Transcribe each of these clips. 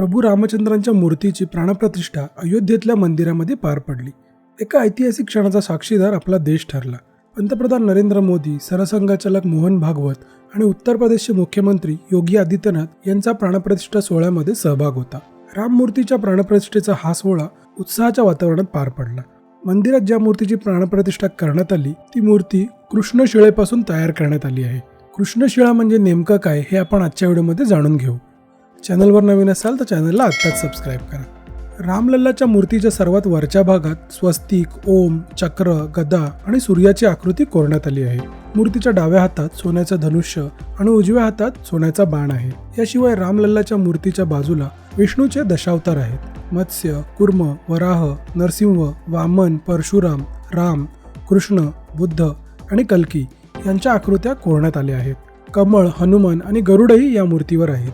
प्रभू रामचंद्रांच्या मूर्तीची प्राणप्रतिष्ठा अयोध्येतल्या मंदिरामध्ये पार पडली. एका ऐतिहासिक क्षणाचा साक्षीदार आपला देश ठरला. पंतप्रधान नरेंद्र मोदी सरसंघचालक मोहन भागवत आणि उत्तर प्रदेशचे मुख्यमंत्री योगी आदित्यनाथ यांचा प्राणप्रतिष्ठा सोहळ्यामध्ये सहभाग होता. राममूर्तीच्या प्राणप्रतिष्ठेचा हा सोहळा उत्साहाच्या वातावरणात पार पडला. मंदिरात ज्या मूर्तीची प्राणप्रतिष्ठा करण्यात आली ती मूर्ती कृष्णशिळेपासून तयार करण्यात आली आहे. कृष्णशिळा म्हणजे नेमकं काय हे आपण आजच्या व्हिडिओमध्ये जाणून घेऊ. चॅनलवर नवीन असाल तर चॅनलला आत्ताच सबस्क्राईब करा. रामलल्लाच्या मूर्तीच्या सर्वात वरच्या भागात स्वस्तिक ओम चक्र गदा आणि सूर्याची आकृती कोरण्यात आली आहे. मूर्तीच्या डाव्या हातात सोन्याचं धनुष्य आणि उजव्या हातात सोन्याचा बाण आहे. याशिवाय रामलल्लाच्या मूर्तीच्या बाजूला विष्णूचे दशावतार आहेत. मत्स्य कुर्म वराह नरसिंह वामन परशुराम राम कृष्ण बुद्ध आणि कल्की यांच्या आकृत्या कोरण्यात आल्या आहेत. कमळ हनुमान आणि गरुडही या मूर्तीवर आहेत.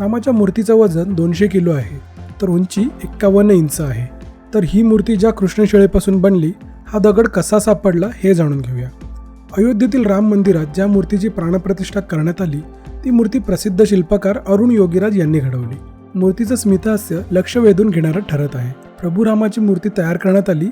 रामाच्या मूर्तीचं वजन दोनशे किलो आहे तर उंची एक्कावन्न इंच आहे. तर ही मूर्ती ज्या कृष्णशिळेपासून बनली हा दगड कसा सापडला हे जाणून घेऊया. अयोध्येतील राम मंदिरात ज्या मूर्तीची प्राणप्रतिष्ठा करण्यात आली ती मूर्ती प्रसिद्ध शिल्पकार अरुण योगीराज यांनी घडवली. मूर्तीचं स्मितहास्य लक्ष वेधून घेणारं ठरत आहे. प्रभू रामाची मूर्ती तयार करण्यात आली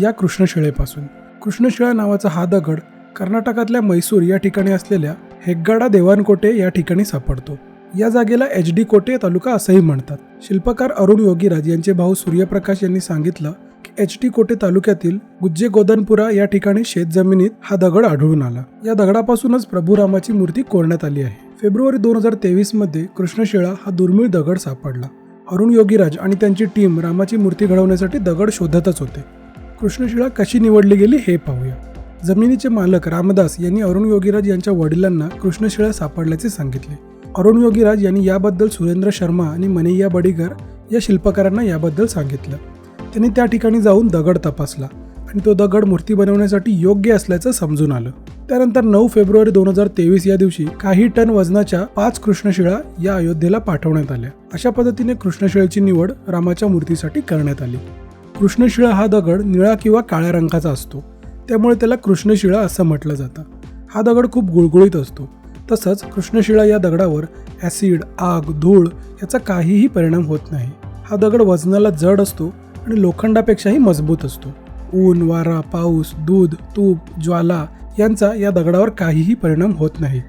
या कृष्णशिळेपासून. कृष्णशिळा नावाचा हा दगड कर्नाटकातल्या मैसूर या ठिकाणी असलेल्या हेग्गाडा देवानकोटे या ठिकाणी सापडतो. या जागेला एच डी कोटे तालुका असंही म्हणतात. शिल्पकार अरुण योगीराज यांचे भाऊ सूर्यप्रकाश यांनी सांगितलं की एच डी कोटे तालुक्यातील गुज्जे गोदनपुरा या ठिकाणी शेतजमिनीत हा दगड आढळून आला. या दगडापासूनच प्रभू रामाची मूर्ती कोरण्यात आली आहे. फेब्रुवारी दोन हजार तेवीसमध्ये कृष्णशिळा हा दुर्मिळ दगड सापडला. अरुण योगीराज आणि त्यांची टीम रामाची मूर्ती घडवण्यासाठी दगड शोधतच होते. कृष्णशिळा कशी निवडली गेली हे पाहूया. जमिनीचे मालक रामदास यांनी अरुण योगीराज यांच्या वडिलांना कृष्णशिळा सापडल्याचे सांगितले. अरुण योगीराज यांनी याबद्दल सुरेंद्र शर्मा आणि मनैया बडीगर या शिल्पकारांना याबद्दल सांगितलं. त्यांनी त्या ठिकाणी जाऊन दगड तपासला आणि तो दगड मूर्ती बनवण्यासाठी योग्य असल्याचं समजून आलं. त्यानंतर नऊ फेब्रुवारी दोन हजार तेवीस या दिवशी काही टन वजनाच्या पाच कृष्णशिळा या अयोध्येला पाठवण्यात आल्या. अशा पद्धतीने कृष्णशिळेची निवड रामाच्या मूर्तीसाठी करण्यात आली. कृष्णशिळा हा दगड निळा किंवा काळ्या रंगाचा असतो. त्यामुळे त्याला कृष्णशिळा असं म्हटलं जातं. हा दगड खूप गुळगुळीत असतो. तसंच कृष्णशिळा या दगडावर ॲसिड आग धूळ याचा काहीही परिणाम होत नाही. हा दगड वजनाला जड असतो आणि लोखंडापेक्षाही मजबूत असतो. ऊन वारा पाऊस दूध तूप ज्वाला यांचा या दगडावर काहीही परिणाम होत नाही.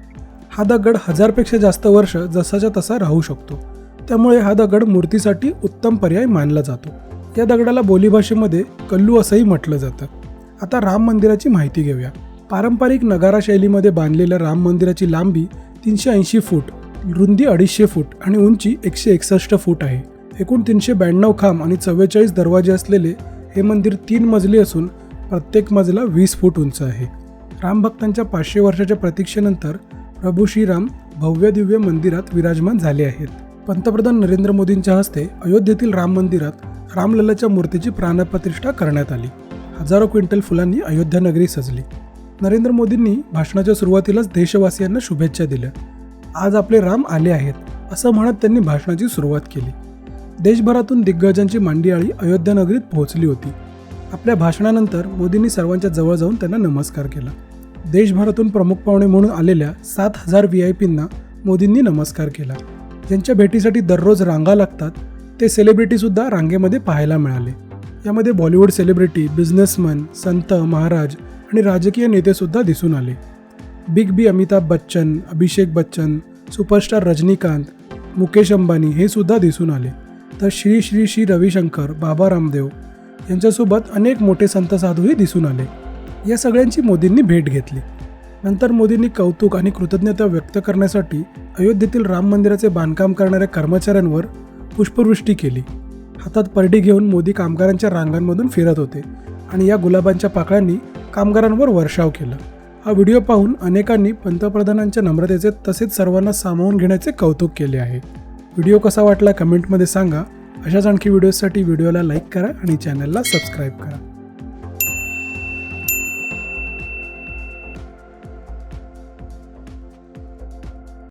हा दगड हजारपेक्षा जास्त वर्ष जसाच्या तसा राहू शकतो. त्यामुळे हा दगड मूर्तीसाठी उत्तम पर्याय मानला जातो. या दगडाला बोलीभाषेमध्ये कल्लू असंही म्हटलं जातं. आता राम मंदिराची माहिती घेऊया. पारंपरिक नगारा शैलीमध्ये बांधलेल्या राम मंदिराची लांबी तीनशे ऐंशी फूट रुंदी अडीचशे फूट आणि उंची एकशे एकसष्ट फूट आहे. एकूण तीनशे ब्याण्णव खांब आणि चव्वेचाळीस दरवाजे असलेले हे मंदिर तीन मजली असून प्रत्येक मजला वीस फूट उंच आहे. रामभक्तांच्या पाचशे वर्षाच्या प्रतीक्षेनंतर प्रभू श्रीराम भव्य दिव्य मंदिरात विराजमान झाले आहेत. पंतप्रधान नरेंद्र मोदींच्या हस्ते अयोध्येतील राम मंदिरात रामलल्लाच्या मूर्तीची प्राणप्रतिष्ठा करण्यात आली. हजारो क्विंटल फुलांनी अयोध्या नगरी सजली. नरेंद्र मोदींनी भाषणाच्या सुरुवातीलाच देशवासियांना शुभेच्छा दिल्या. आज आपले राम आले आहेत असं म्हणत त्यांनी भाषणाची सुरुवात केली. देशभरातून दिग्गजांची मांडियाळी अयोध्या नगरीत पोहोचली होती. आपल्या भाषणानंतर मोदींनी सर्वांच्या जवळ जाऊन त्यांना नमस्कार केला. देशभरातून प्रमुख पाहुणे म्हणून आलेल्या सात हजार व्ही आय पींना मोदींनी नमस्कार केला. ज्यांच्या भेटीसाठी दररोज रांगा लागतात ते सेलिब्रिटीसुद्धा रांगेमध्ये पाहायला मिळाले. यामध्ये बॉलिवूड सेलिब्रिटी बिझनेसमन संत महाराज आणि राजकीय नेतेसुद्धा दिसून आले. Big B Amitabh Bachchan Abhishek Bachchan superstar Rajinikanth Mukesh Ambani हे सुद्धा दिसून आले. तर श्री श्री श्री रविशंकर बाबा रामदेव यांच्यासोबत अनेक मोठे संत साधूही दिसून आले. या सगळ्यांची मोदींनी भेट घेतली. नंतर मोदींनी कौतुक आणि कृतज्ञता व्यक्त करण्यासाठी अयोध्येतील राम मंदिराचे बांधकाम करणाऱ्या कर्मचाऱ्यांवर पुष्पवृष्टी केली. हातात परडी घेऊन मोदी कामगारांच्या रांगांमधून फिरत होते आणि या गुलाबांच्या पाकळ्यांनी कामगारांवर वर्षाव केला. हा व्हिडिओ पाहून अनेकांनी पंतप्रधानांच्या नम्रतेचे तसेच सर्वांना सामावून घेण्याचे कौतुक केले आहे. व्हिडिओ कसा वाटला कमेंटमध्ये सांगा. अशाच आणखी व्हिडिओसाठी व्हिडिओला लाईक करा आणि चॅनलला सबस्क्राईब करा.